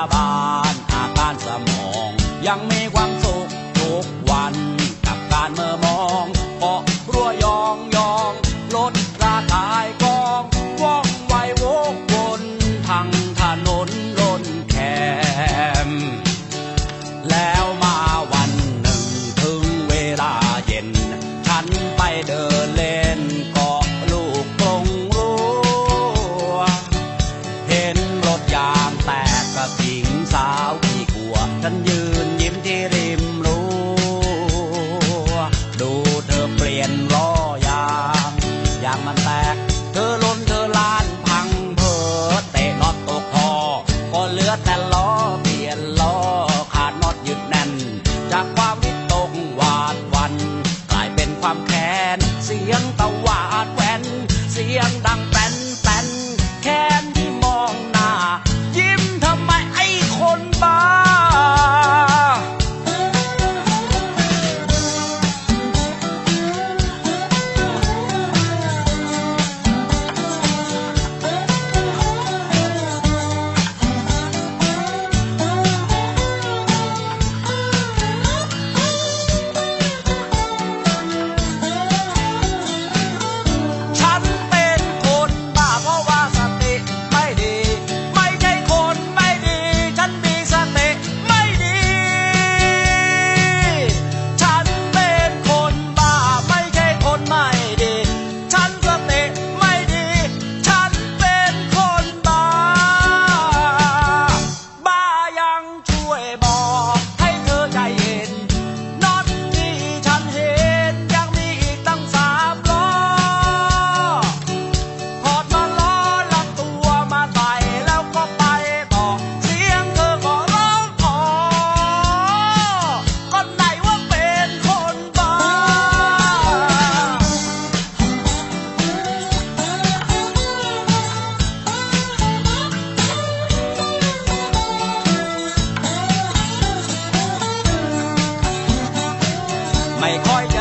าบาลอาการสมอง ยังมีความสุขทุกวันกับการเมื่อ เสียงตะวาดแหวนเสียงดังแป 没开